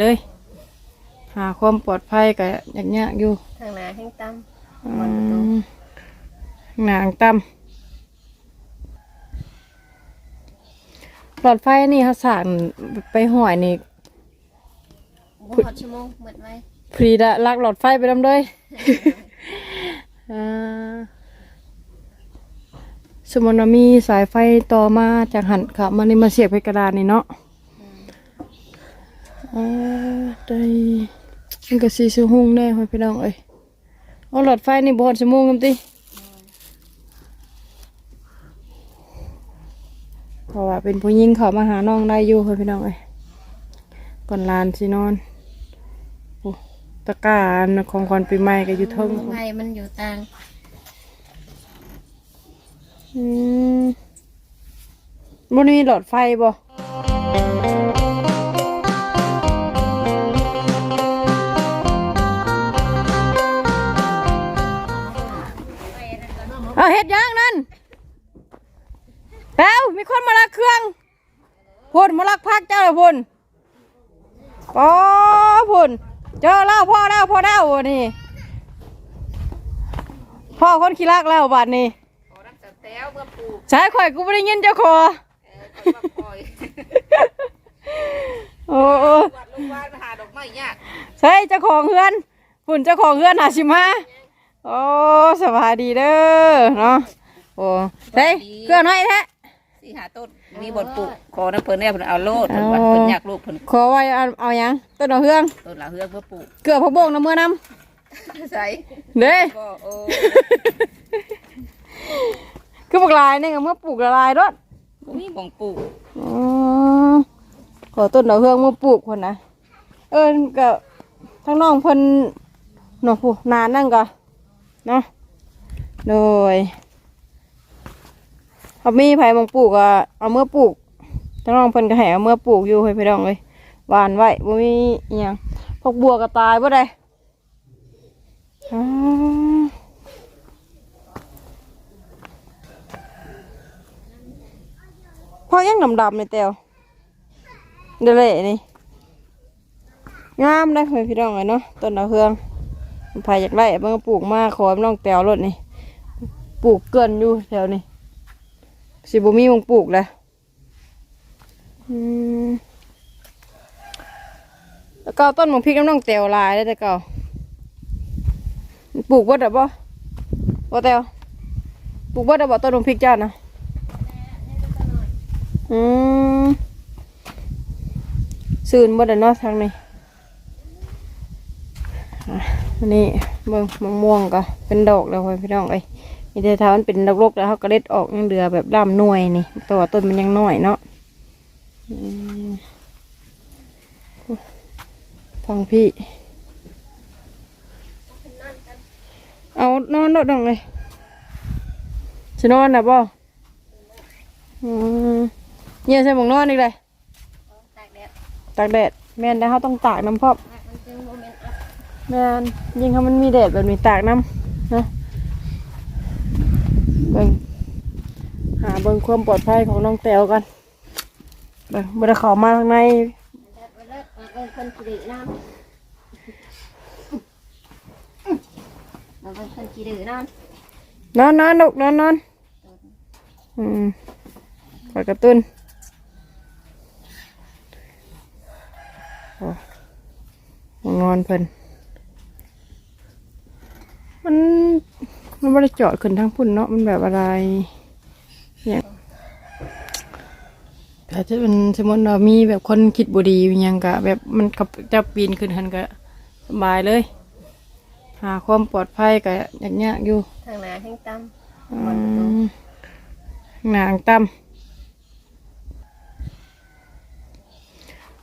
เลย หาความปลอดภัยก็ยากยากๆอยู่ทางหน้าแห้งต่อืำบนประตูมหนางต่ำหลอดไฟนี่เขาสั่งไปห่อยนี่บุหอดชั่วโมงหมดไว้พรีดะลักหลอดไฟไปดำเลยอ่าสมมติว่ามีสายไฟต่อมาจากหันค่ะมันนี่มาเสียบไปกระดานนี่เนาะ อ่าได้มันก็สีสูหุ่งแน่พี่น้องเอ้ยเอาหลอดไฟนี่บอดสมงกันติเพราะว่าเป็นผู้หญิงเขามาหาน้องได้อยู่พี่น้องเอ้ยก่อนลานสินอนโอ้ตะกร้าอันของคอนปีใหม่ก็อยู่เทิงไฟมันอยู่ต่างอืมมันมีหลอดไฟบ่ มีคนมาลักเครื่องพุ่นมาลักพักเจ้าเลยพุ่นปอพุ่นเจอแล้วพ่อแล้วพ่อแล้ววันนี้พ่อคนขี้ลักแล้วบัดนี้ขอรักษาแต้วเมื่อปลูกใช่ข่อยกูไม่ได้ยินเจ้าคอเออคอยมาคอยโอ้โอ้วัดลูกบ้านมาหาดอกไม้ยากใช่เจ้าของเฮือนฝุ่นเจ้าของเฮือนหาชิมาโอ้สบายดีเด้อเนาะโอ้เฮ้ยเครื่องน้อยแท้ สี่หาต้นมีบนปลูกขอน้ำเพิ่นเนี่ยเพิ่นเอาโลดเพิ่นวัดเพิ่นอยากลูกเพิ่นขอไว้เอาเอาหยังต้นดอกเฮือง ต้นละเฮือกเพื่อปลูกเกลือพะโบงน้ำมือน้ใส่ำเด้ก็โอ้คือปลูกลายนี่ก็เมื่อปลูกละลายรถมีบ่งปลูกอ๋อขอต้นดอกเฮืองมาปลูกคนนะเออก็ทั้งน้องเพิ่นเนาะผู้นานนั่งก็เนาะโดย เขามีไผ่มงปลูกอะเอาเมื่อปลูกทั้งน้องเพิ่นก็ให้เอาเมื่อปลูกอยู่ให้พี่น้องเลยหวานไว้บ่มีอหยังพวกบัวก็ตายบ่ได้อ่าพอยังดำๆเลยเตียวเดเลยนี่งามได้ให้พี่น้องเลยเนาะต้นดาวเฮืองไผ่อยากได้เมื่อปลูกมาขอให้น้องแตวรถนี่ปลูกเกินอยู่แถวนี้ สิบุมีมงปลูกเลยอืมแล้วก็ต้นมงพริกน้ำน้องเตียวลายได้แต่เก่าปลูกเบ่ได้บ่บ่เตียวปลูกเบ่ได้บ่ต้นมงพริกจ้านะอืมซื่นบ่ได้เนาะทางนี้อะอันนี้เบิ่งมะม่วงก็เป็นดอกแล้วพ่อพี่น้องเอ้ย มีแต่ถ้ามันเป็นรกๆแล้วเขาก็เล็ดออกยังเดือแบบล่ามหน่วยนี่ตัวต้นมันยังน้อยเนาะอืมฟังพี่ เอานอนโดดดองเลยจะนอนนะบ่อืมเนี่ยใส่หมองนอนอีกเลยตากแดดตากแดดแม่นได้เขาต้องตากน้ำพอบมันจึงโมเมนต์อัพแม่นยิ่งถ้ามันมีแดดแบบนี้ตากน้ำนะ เบิ่งหาเบิ่งความปลอดภัยของน้องแตวกันเบิ่งบ่ได้เข้ามาข้างในเป็นคนขี้ดื้อน้ำมาเป็นคนขี้ดื้อนอนอนนอนลูกนอนนอนอืมคอยกระตุ้นโอ้นอนเพิ่นมัน มันไม่ได้จอดขึ้นทางพุ่นเนาะมันแบบอะไรอย่างแต่ถ้าเป็นสมมติเรามีแบบคนคิดบุดีอหยังกะ แบบมันกับจะปีนขึ้นหันก็สบายเลย หาความปลอดภัยก็ยากยากๆอยู่ทางหน้าแห้งต่อืำบนประตูมหนางต่ำ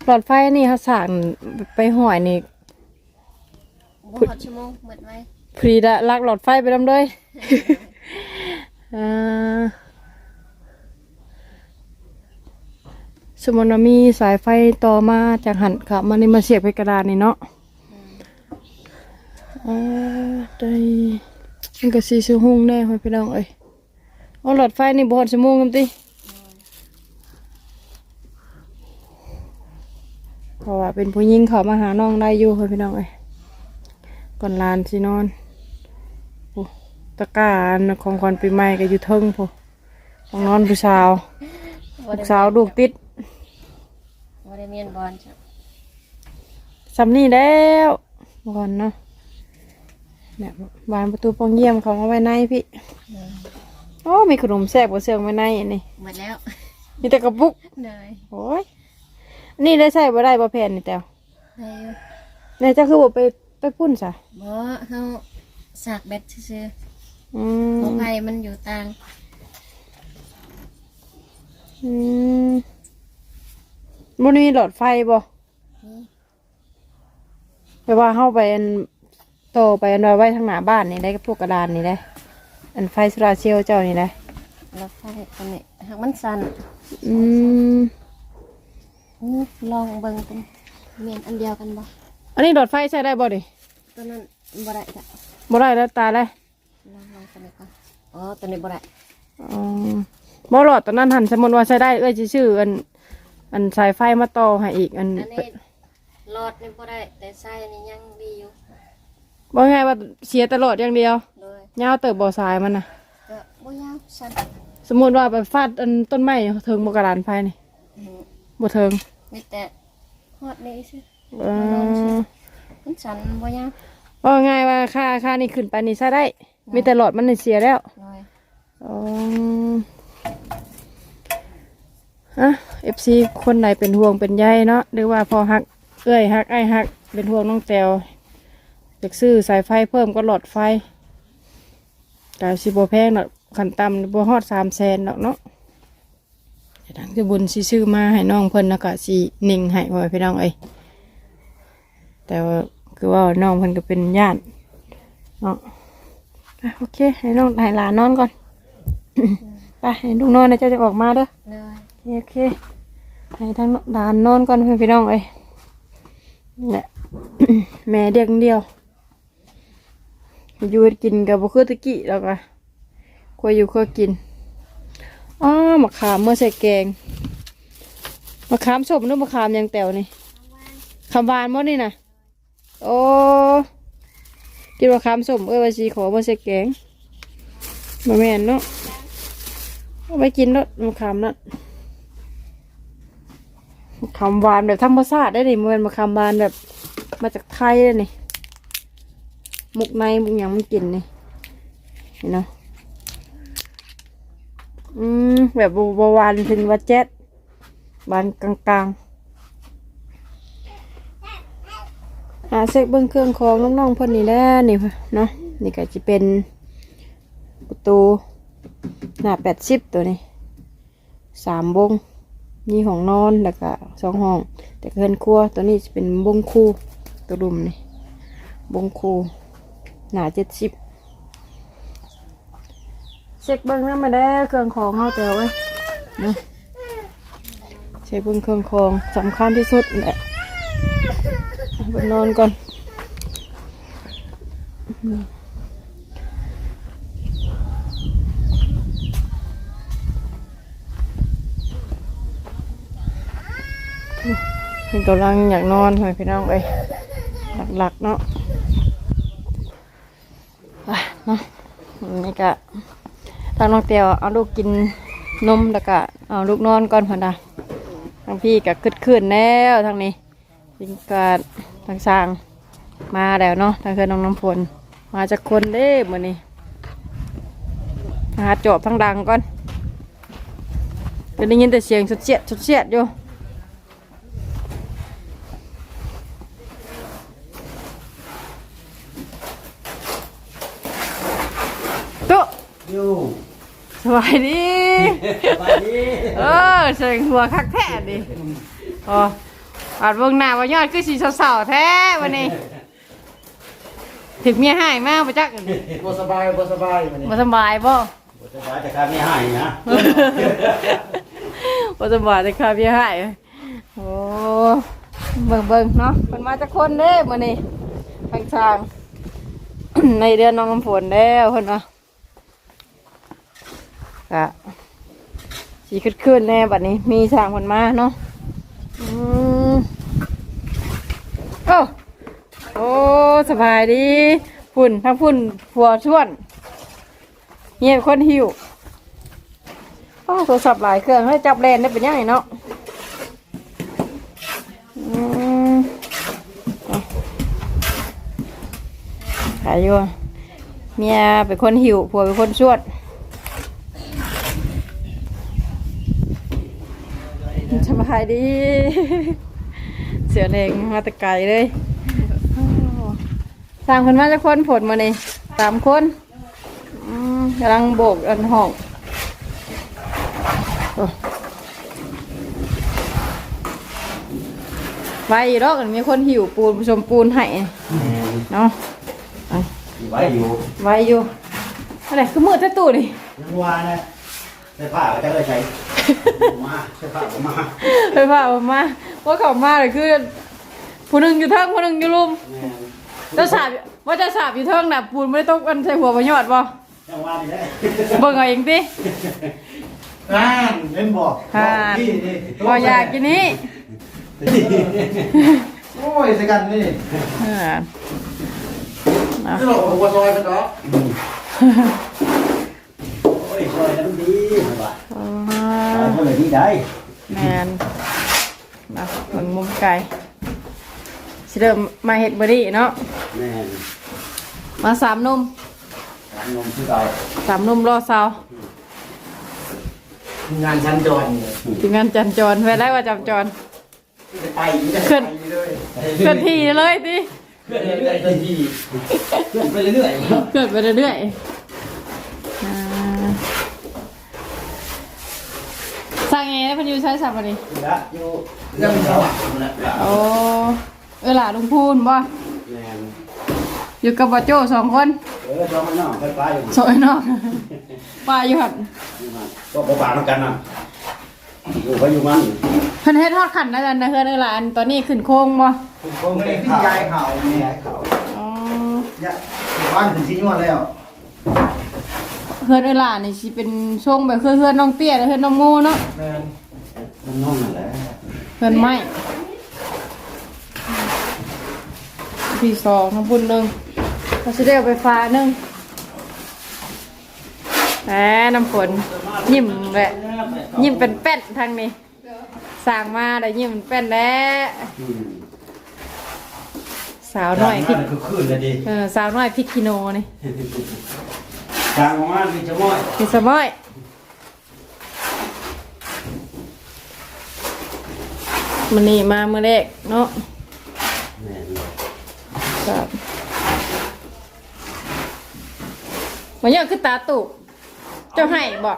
หลอดไฟนี่เขาสั่งไปห่อยนี่บุหอดชั่วโมงหมดไว้ พรีดะลักหลอดไฟไปดำเลยสมมติว่ามีสายไฟต่อมาจากหันค่ะมันนี่มาเสียบไปกระดานนี่เนาะอ่าได้มันก็สีสูหุ่งแน่พี่น้องเอ้ยเอาหลอดไฟนี่บอดสมงกันติเพราะว่าเป็นผู้หญิงเขามาหาน้องได้อยู่ค่ะพี่น้องเอ้ยก่อนลานสินอน ตะกร้าอันของขวัญปีใหม่ก็อยู่เทิงพอของนอนผู้สาวลูกสาวลูกติดบ่ได้เมียนบอลจ้ะสำนี่แล้วก่อนเนาะแบบบานประตูปองเยี่ยมเขาเอาไว้ในพี่ โอ้มีขนมแซ่บกว่าเสืองไว้ในอันนี้หมดแล้วมีแต่กระปุกเลยโอ้ยนี่ได้ใส่บ่ได้บ่แผ่นนี่แต้วได้อยู่นี่เจ้าคือบ่ไปไปพุ่นซะบ่เฮาสากแบตซื่อ อืๆของมไผมันอยู่ต่าง อืมบ่มีหลอดไฟบ่นี่แปลว่าเฮาไปอันโตอไปอันว่าไว้ทางหน้าบ้านนี่ได้กับพวกกระดานนี่ได้อันไฟโซลาร์เซลล์เจ้านี่ได้แล้วไฟตรงนี้หากมันสั่นอืม นี่ลองเบิ่งเป็นเมียนอันเดียวกันบ่อันนี้หลอดไฟใช้ได้บ่ดิตัวนั้นบ่ได้จ้ะบ่ได้แล้วตายเลย ลองลองตัวนี้ก่ อนอ๋อตัวนี้บ่ได้อ๋อบ่หลอดตอนนั้นหันสมมุติว่าใช้ได้เอ้ยสิชื่ออัน อันสายไฟมาต่อให้อีก อันอันนี้หลอดนี่บ่ได้แต่ไส้นี่ยังดีอยู่บ่ไงว่าเสียตลอดอย่างเดียวเลยยาวเติบบ่สายมันน่ะ ก็บ่ยาวสั่นสมมุติว่าไปฟาดอันต้นไม้เทิงบ่กระดานไฟนี่อืมบ่เทิงมีแต่ฮอดนี่ซื่อเออมันสั่นบ่ยาวว่าง่ายว่าค่าค่านี่ขึ้นไปนี่ใช้ได้ มีแต่หลอดมันนี่เสียแล้วเลยอ๋อฮะ FC คนไหนเป็นห่วงเป็นใยเนาะหรือว่าพอฮักเอ้ยฮักไอ้ายฮัก เป็นห่วงน้องแจวอยากซื้อสายไฟเพิ่มก็หลอดไฟกายสิบแพงเนาะขันต่ำบ่ฮอดสามแสนเนาะเนาะเดี๋ยวทางจะบุญสิซื้อมาให้น้องเพิ่นแล้วก็สินิ่งให้ไว้พี่น้องเอ้ยแต่ว่าคือว่าน้องเพิ่นก็เป็นญาติเนาะอะ โอเค ให้น้องให้หลานนอนก่อน ไปให้ลูกนอนนะเจ้าจะออกมาเด้อเลยโอเค ให้ทั้งหลานนอนก่อนเพื่อนพี่น้องเอ้ยนี่แหละ แม่เด็กเดียว อยู่กินกับบุคือตะกี้แล้วก็คอยอยู่คอยกินอ้อมะขามเมื่อใส่แกงมะขามสมนึกมะขามยังแตวนี่คำหวานมั้นี่นะโอ้ กินมะขามสมเอ้ยว่าสีขอเมื่ใส่แกงมาแม่นเนาะเอาไปกินเนาะมะขามเนาะมะขามหวานแบบธรรมชาติได้ดิเมือนมะขามหวานแบบมาจากไทยเลยนี่มุกในมุกหยังมันกินนี่เห็นเนาะอืมแบบบหวานถึงว่าเจ็ดหวานกลางๆ หาเซ็กเบิ้งเครื่องของน้องๆเพ่นนี่แหละนี่ค่ะเนาะนี่ก็จะเป็นประตูหน้าแปดสิบตัวนี้สามวงมีห้องนอนแล้วก็สองห้อง แต่เกินครัวตัวนี้จะเป็นบงคู่ตัวรุมนี่บงคู่หนาเจ็ดสิบเช็คเบิ้งน้ำมาได้เครื่องของเข้าแต่ไว้เนาะเช็คเบิ้งเครื่องของสำคัญที่สุดแหละ ไปนอนก่อนเป็นกำลังอยากนอนให้พี่น้องเอ้ยหลักๆเนาะไปเนาะนี่ก็ทางน้องเตียวเอาลูกกินนมแล้วก็เอาลูกนอนก่อนพอนะทางพี่ก็ขึ้นขึ้นแล้วทางนี้จิงกาด ทางสร้างมาแล้วเนาะทางเพื่อนน้องน้ำฝนมาจากคนเด้เหมือนนี้หาจอบทางดังก่อนก็ได้ยินแต่เสียงสุดเสียดสุดเสียดอยู่ตุ๊ยูสบายดี สบายดี เออเสียงหัวคักแท้ดิอ๋อ อาดเบิ่งหน้าว่ายอดคือสีเสาๆแท้วันนี้ ถึงเมียหายมากประจักษ์บ่สบายบ่สบายวันนี้บ่สบายบ่บ่สบายแต่ข้าไม่ให้นะ บ่สบายแต่ค่ะเมียหายโอ้เบิ่งเบิ่งๆเนาะมันมาจากคนเด้มื้อนี้ทางทาง ในเดือนน้องน้ำฝนแล้วเพิ่นว่าก็สีขึ้นๆแน่บัดนี้ มีสร้างคนมาเนาะ อืมอ้โอ้สบายดีพุ่นทั้งพุ่นผัวชวนเงียบคนหิวโอ้โทรศัพท์หลายเครื่องให้จับแลนได้เป็นยังไงเนาะอืมเอาขายอยู่เมียเป็นคนหิวผัวเป็นคนชวด บายดี เสือเองมาแตะไกลเลยอ้าวสามคนมาจะคนผลมาเนี่สามคนอืมกำลังโบกอันห้องโอ้ไว้อีกรอกอันมีคนหิวปูนผสมปูนให้เนาะไว้อยู่ไว้อยู่อะไรคือมืดแท้ตู้นี่ยังวานะใส่ผ้าก็จะได้ใช้ มาใส่ผ้าออกมาไปพาออกมาว่าเขามาเลยคือผู้หนึ่งอยู่เทิงผู้หนึ่งอยู่ลุมแม่นเจ้าสาบว่าเจ้าสาบอยู่เทิงน่ะปูนไม่ได้ตกกันใส่หัวประยอดบ่ยังวานี่ได้เบิ่งเอาเองตินั่นเล่นบอกฮ่าพี่นี่บ่อยากกินนี้โอ้ยสิกันนี่เออเอานี่เราหัวซอยกันเนาะ โอ้ยซอยนั้นดีนะว่ะอ๋อซอยเท่าไหร่ดีได้แมนนะเบิ่งมุมไกลสิเริ่มมาเฮ็ดบ่ดีเนาะแม่นมาสามหนุ่มร้านนมคือเก่าสามหนุ่มรอเซางานชั้นจรเนี่ยทีมงานจันจรไว้ได้ว่าจับจรไปได้ขึ้นไปเลยเคลื่อนที่เลยติเพื่อนเรื่อยๆเลยที่เคลื่อนไปเรื่อยเกิดไปเรื่อยๆอ่า สั่งไงได้พันอยูใช้สับอะไรๆละอยู่เรื่องสว่างนะโอ้เออหล่ะลุงพูนบ่แม่นอยู่กับบ่โจ้สองคนเออจอมันน้องไฟฟ้าอยู่สอยนอกป้าอยู่หันก็บ่ปากกันน่ะอยู่ไปอยู่มันเพิ่นเฮ็ดทอดขันนะจันนะเฮือนเออหล่ะอันตอนนี้ขึ้นโค้งบ่ผมไม่ได้ขึ้นยายข่าวนี่ย้ายเขาอ๋อยะบ้านถึงชิ้นยอดแล้ว เฮือนเออหล่ะนี่สิเป็นช่วงแบบเฮือนเฮือนน้องเตี้ยและเฮือนน้องงูเนาะแม่นมันน้องนั่นแหละเฮือนไม้ที่สองทั้งบุญหนึงเขาสิได้เอาไปฟ้าหนึงแหมน้ำฝนยิ้มแหละยิ้มเป็นแป้นทางนี้สั่งมาได้ยิ้มเป็นแป้นแล้วอืมสาวน้อยพริกคือคืนเลยดิเออสาวน้อยพริกคิโนนี่ ทางของมันมีจะม้อยพี่สมอยมันนี่มาเมื่อแรกเนาะแม่นครับวันนี้คือตาตุกเจ้าให้บอก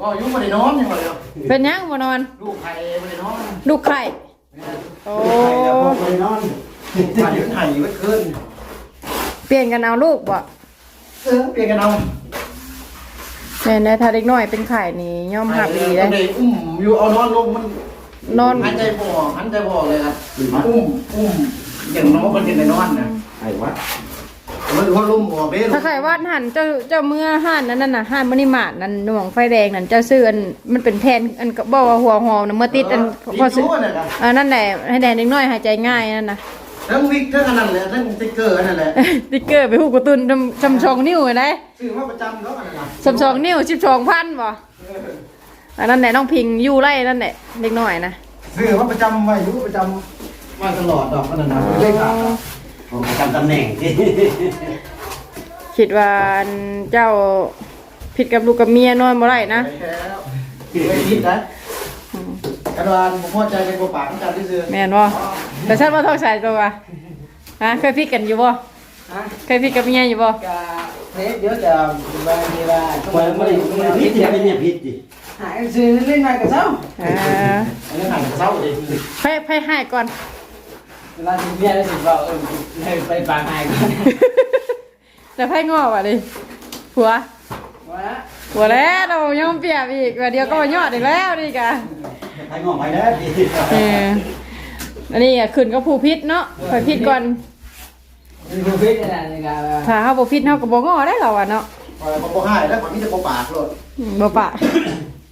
ว่ายุ่งมาได้นอนยังไงเลยเป็นยังบ่นอน ลูกใครมาได้นอนลูกไข่โอ้ใครจะพกไปนอน มายุ่งไห้ไว้คืน เปลี่ยนกันเอาลูกบ่ เออเปลี่ยนกันเอาแม่นได้ถ้าเด็กน้อยเป็นไข่นี่ย่อมหับดีได้ได้อุ้มอยู่เอานอนลงมันนอน หันใจบ่อหันใจบ่อเลยครับอุ้มอุ้มอย่างน้องคนเป็นในนอนนะไอ้วะมันหัวลุ่มบ่อเบ้ถ้าใครวาดหันเจ้าเจ้าเมื่อหันนั้นน่ะหันมณีมาดนั่นหน่วงไฟแดงนั่นเจ้าซื้ออันมันเป็นแผ่นอันก็บอกว่าหัวหอมน่ะเมื่อติดอันพอซื้อรู้น่ะนะอันนั่นแหละให้แดงเล็กน้อยหายใจง่ายนั่นน่ะ ทั้งวิกทั้งอันนั้นแหละทั้งสติ๊กเกอร์นั่นแหละสติ๊กเกอร์ไปหูกระตุนชำชองนิ้วไงได้ซื้อมาประจำแล้วอันนั้นนะชำชองนิ้วชิบชองพันบ่อันนั้นแหละน้องพิงอยู่ไร่นั่นแหละเล็กน้อยนะซื้อมาประจำไว้อยู่ประจำมาตลอดดอกอันนั้นนะไม่ได้ขาดหรอกผมจำตำแหน่งที่คิดว่าอันเจ้าผิดกับลูกกับเมียนอนบ่ไรนะไปแล้วไม่คิดนะกระดานผมพอใจในกว่าปากของกันที่ซื้อแม่นบ่ แต่ฉันว่าท้องใส่ตัววะฮะเคยพิดกันอยู่บ่ฮะเคยพิดกับเมียอยู่บ่กะเทปเดี๋ยวจะมาดีว่าไม่ไม่ไม่พิษจะเป็นเนี่ยพิษดิหายซื้อเล่นมากับเจ้าเอออันนี้หายกับเจ้าเลยไปไปให้ก่อน เวลาถึงเบี้ยแล้วสิว่าเออให้ไปปางหายกันแล้วไพ่งอกว่ะดิผัวว่าผัวแล้วเรายอมเปรียบอีกว่าเดียวก็มายอดอีกแล้วนี่กะไปงอกไปแล้วดิเออ อันนี้อะขึ้นก็ผู้พิษเนาะไปพิษก่อนมีผู้พิษนี่แหละนี่กะถ้าเฮาบ่พิษเฮาก็บ่งอได้หรอวะเนาะพอพอหายแล้วผมมีแต่ปากโลดอืมบ่ปะ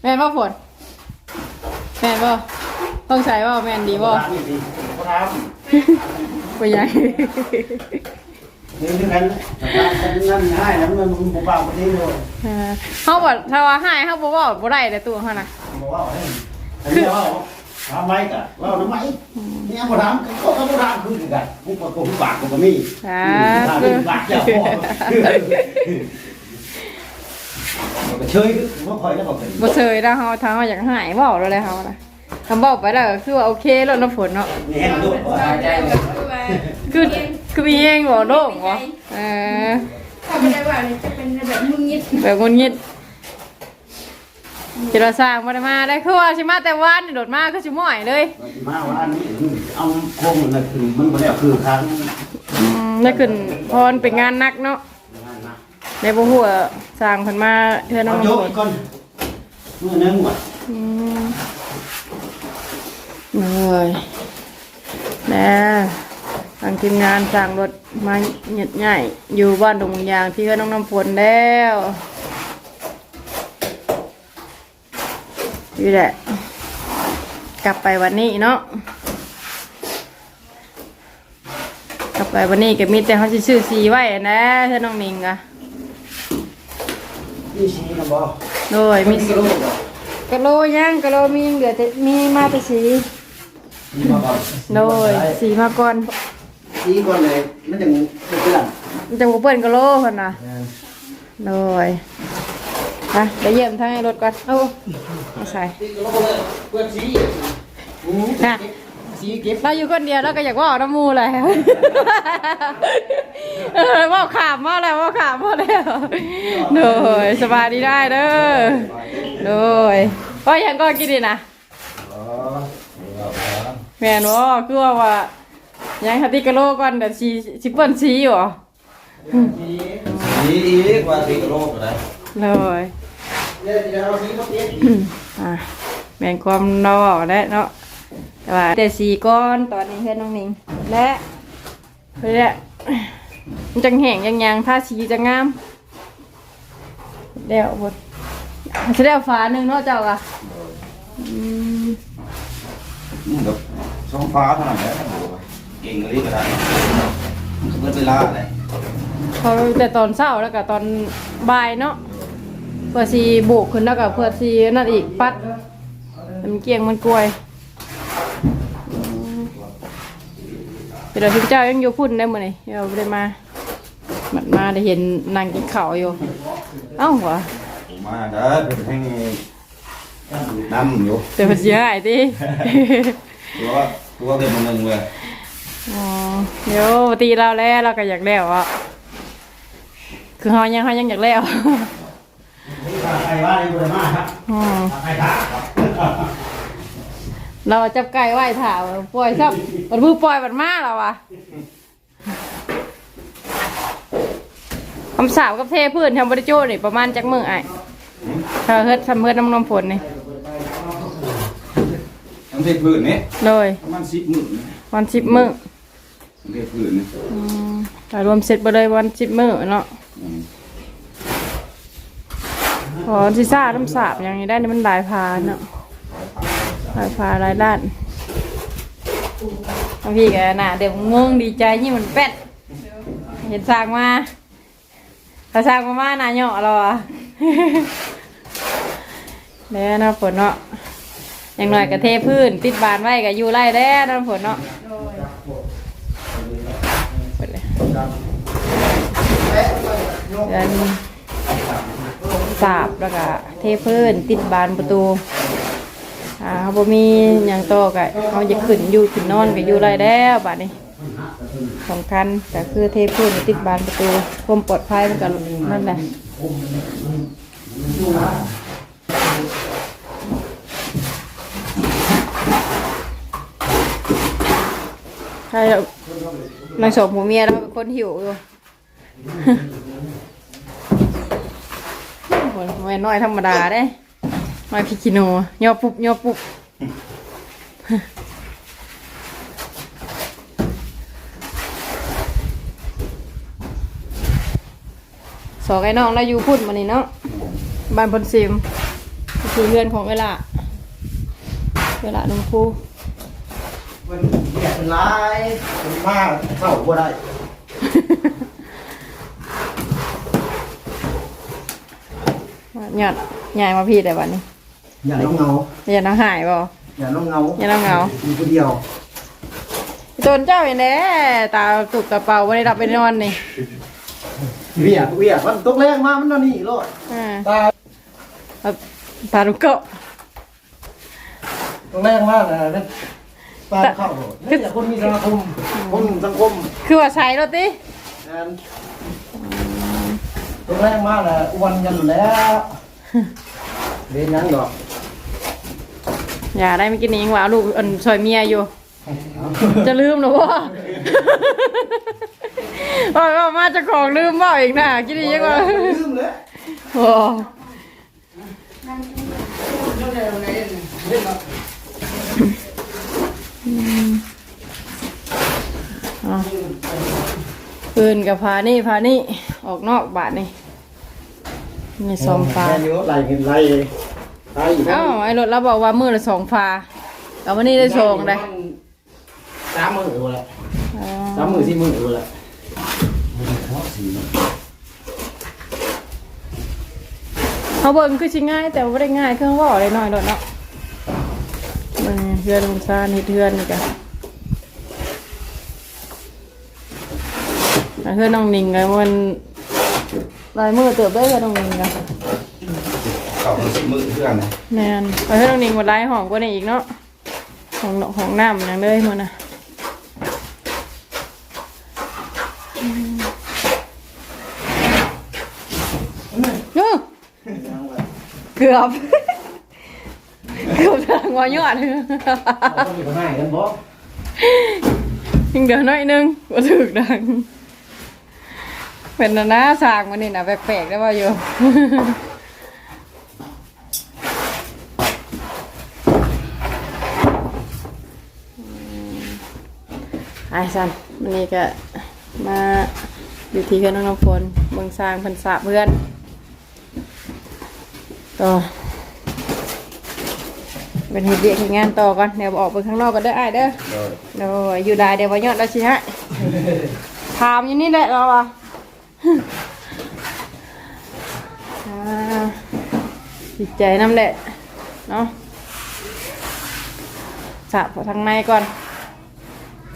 แม่นบ่ฝนแม่นบ่ต้องใส่บ่แม่นดีบ่พอทำนี่ดิพอทำเออพอทำอันนี้ก็ขึ้นก็ผู้พิษเนาะไปพิษก่อนพอหายแล้วผมมีแต่ปากโลดถ้าเฮาบ่พิษเฮาก็บ่งอได้หรอวะเนาะพอไปยังนี่นี่กันนั่นให้แล้วมันมึงบ่ป่าบ่ดีเลยเออเขาบอกถ้าว่าให้เขาบอกว่าบ่ได้แต่ตัวเขานะบอกว่าเฮ้ยอันนี้ว่า ทำไมกะว่าทำไมนี่บ่ทำก็ก็บ่ทำคือกันกูก็กูปากกูก็มีอ่าทำคือปากเจ้าพ่อก็เชยบ่ค่อยแล้วก็เป็นบ่เชยนะเขาถ้าเขาอยากหายบอกแล้วเลยเขานะคำบอกไปแล้วก็คือว่าโอเคแล้วน้ำฝนเนาะนี่ให้ดูว่าใจเลยคือคือมีเองบ่โล่งบ่เออถ้าไม่ได้ว่าเนี่ยจะเป็นแบบมึงยิดแบบงุนงิด จิรสร้างมาได้มาได้คือว่าสิมาแต่วานนี่โดดมาคือสิม่อยเลย มาว่าอันนี้เอาโคงนั่นคือมันบ่ได้คือครั้งอืมได้ขึ้นพรเป็นงานหนักเนาะในบ่ฮู้ว่าสร้างเพิ่นมาเทื่อน้องเอาโยน้ำกฝอีนกก่อนมือนึงว่ะอืมเลยแล้วทางทีมงานสั่งรถมาเหยียดใหญ่อยู่บ้านดงยางที่เพื่อนน้องน้ำฝนแล้ว นี่แหละ กลับไปวันนี้เนาะกลับไปวันนี้ก็มีแต่เขาจะซื้อสีไว้นะเพื่อนน้องนิงอะนี่สีนะบ่โดยมีกระโดดกะโลย่างกะโลมียังเหลือแต่มีมาแต่สีสีมาก่อนโดยสีมาก่อนสีก่อนเลยมันจะเป็นเพื่อนจังหวะเปิ้นกะโลคนน่ะโดย ไปไปเยี่ยมทางให้รถก่อนเอาเอาใส่เพื่อนสีน่ะสีเก็บเราอยู่คนเดียวแล้วก็อยากว่าเอาน้ำมูเลยเออว่าขามมาแล้วว่าขามมาแล้วโดยสบายดีได้เด้อโดยว่ายังก็กินดีนะแม่นว่าคือว่าว่ายังคติกะโลก่อนเดี๋ยวสีสิเปิ้นสีอยู่เหรอสีอีกว่าสีกระโลกอะไรเลย เนี่ยจะเอาสีมาเก็บอะแบ่งความเราออกแล้วเนาะแต่ว่าแต่สีก้อนตอนนี้เพื่อนน้องนิงและเพื่อนเนี่ยมันจังแห้งยังยังถ้าสีจะงามเดี๋ยวบดจะได้เอาฝาหนึ่งเนาะเจ้าอะอืมนี่กับช่องฟ้าเท่านั้นแหละเก่งกะลิก็ได้มันก็เบิดเวลาเลยเขาแต่ตอนเช้าแล้วก็ตอนบ่ายเนาะเพื่อสีโบกขึ้นแล้วก็เพื่อสีนั่นอีกปัดมันเกี่ยงมันกลวยอืมเดี๋ยวพี่เจ้ายังอยู่พุ่นได้มื้อนี่เดี๋ยวบ่ได้มามัดมาได้เห็นนางกินข้าวอยู่ เอ้าหัวมาเด้อเป็นแห่งน้ำอยู่เดี๋ยวมันเสียหายติตัวตัวเป็นมันหนึ่งเลยอ๋อเดี๋ยวตีเราแล้วเราก็อยากแล้วอะคือเฮายังเฮายังอยากแล้ว ใครว่าอยู่ได้มากครับอืมใครถามครับเราจับไก่ไหว้ถามปล่อยซับมันมือปล่อยมันมาแล้วอะคำสาบกับเทพื้นทำบริโจนี่ประมาณจักมือไอ้ถ้าเฮ็ดทำเฮ็ดน้ำนมฝนนี่ทั้งเทพื้นนี่เลยประมาณสิบหมื่นวันสิบมือทั้งเทพื้นนี่อืมถ้ารวมเสร็จไปเลยวันสิบมือเนาะ อืมพอซิซ่าน้ำสาบอย่างนี้ได้นี่มันหลายพาเนาะหลายพาหลายด้านบางทีก็น่ะเดี๋ยวงงดีใจนี่มันเป็ดเห็นสร้างมาถ้าสร้างมามาหนาเหาะเราอะแล้วนะฝนเนาะอย่างหน่อยก็เทพื้น ติดบานไว้ก็อยู่ไร่แล้วนะฝนเนาะเปิดเลยเดือน สาบแล้วก็เทพื้นติดบานประตูอ่าเขาบ่มีอย่างโตกะเขาจะขึ้นอยู่ขึ้นนอนก็อยู่ไรแล้วบัดนี้สำคัญก็คือเทพื้นติดบานประตูความปลอดภัยมันก็นั่นแหละใช่แล้วนางสมผัวเมียเราเป็นคนหิวอยู่ โอ้ยแม่น้อยธรรมดาเด้มาพิกิโนย่อปุ๊บย่อปุ๊บสองไอ้น้องเราอยู่พุ่นมานี่เนาะบ้านพนซิมคือเพื่อนของเวลา เวลาหนุ่มครูเพิ่นเนี่ยเป็นร้ายเป็นมากเข้าบ่ได้ หยอดใหญ่มาพี่แต่วันนี้อย่าน้องเงาอย่าน้องหายบ่อย่าน้องเงาอย่าน้องเงามีคนเดียวโจนเจ้าอย่างนี้ตาตุกกระเป๋าไม่ได้รับไปนอนนี่เวียกเวียกมันตกแรงมามันนอนนี่โลดอ่าตาเอาปลาลูกเกาะตกแรงมากนะเนี่ยตาเข้าโลดนี่แหละคนมีสังคมคนสังคม คือว่าใช้รถติแทน ตกแรงมากนะอ้วนกันแล้วเรียนยังดอกอย่าได้ไม่กินนี้ว่าเอาลูกอันซอยเมียอยู่ จะลืมหรอวะว่าว่ามาเจะของลืมบ่อีกนะกินดียังวะลืมเลยโอ้อะปืนกับพานี่พานี่ ออกนอกบาทนี่นี่สองฟ้าแค่นี้ไล่เห็นไล่ไล่อยู่เอ้าไอ้รถเราบอกว่ามือละสองฟ้าแต่วันนี้ได้สองเลยสามมือเลยอ๋อสามมือสี่มือเลยเขาเบิ่งคือชิง่าย แต่ว่าได้ง่ายเครื่องว่าอะไรหน่อยโดดเนาะมันเทือนลงซานเฮ็ดเทือนนี่กันอะเทือนน้องนิงไงมัน ลายมือเติบได้กับน้องนิงกันเข้ามาสิมือเพื่อนนะแม่นเอาเทือนน้องนิงมาลายหอมกว่านี้อีกเนาะของของน้ำอย่างเลยมันนะอืมเอ้อเกือบ เกือบทางวอยอดเอาคนอยู่ข้างหน้ากันบ่ยังเดี๋ยวหน้อยนึงก็ถึกดัง เป็นนะนะสร้างมันนี่นะแปลกๆได้ป่ะโยไอ้สันวันนี้ก็มาอยู่ที่กับน้องน้ำฝนเมืองสร้างเพันสาเพื่อนต่อเป็นเหตุเดียกเหตุงานต่อก่อนเดี๋ยวออกไปข้างนอกกันเด้อไอ้ายเด้อโดยเดี๋ยวอยู่ได้เดี๋ยววันยอดเราชิฮะถามอยู่นี่แหละเราอะ อ่า จิตใจน้ำแหละเนาะสระพอทางในก่อน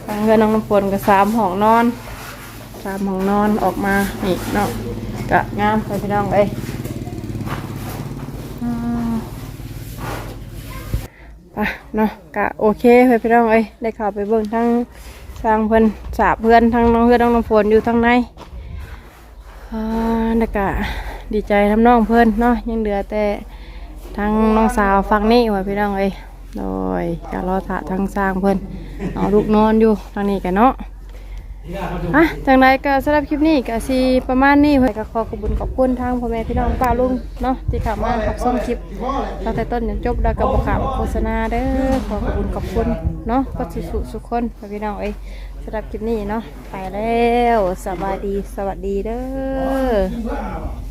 ทางเพื่อนน้องน้ำฝนก็สามห้องนอนสามห้องนอนออกมานี่เนาะกะงามไปพี่น้องเอ้ยอะเนาะกะโอเคไปพี่น้องเอ้ยได้ข้าวไปเบิ่งทั้งสร้างเพื่อนสาเพื่อนทั้งน้องเพื่อนน้องน้ำฝนอยู่ทั้งในอ่าแล้วกะดีใจน้ำน้องเพื่อนเนาะยังเหลือแต่ ทั้งน้องสาวฟังนี่ไว้พี่น้องเอ้ยโดยกะรอถาทั้งสร้างเพื่อนเอาลูกนอนอยู่ทางนี้กันเนาะอะจังไรก็สำหรับคลิปนี้ก็สีประมาณนี้เพื่อก็ขอขอบคุญขอบคุณทางพ่อแม่พี่น้องป้าลุงเนาะที่ข้ามารับชมคลิปตั้งแต่ต้นจนจบแล้วก็บอกข่าวโฆษณาเด้อขอขอบคุณขอบคุณเนาะก็สุสุสุขคนพี่น้องเอ้ยสำหรับคลิปนี้เนาะไปแล้วสบายดีสวัสดีเด้อ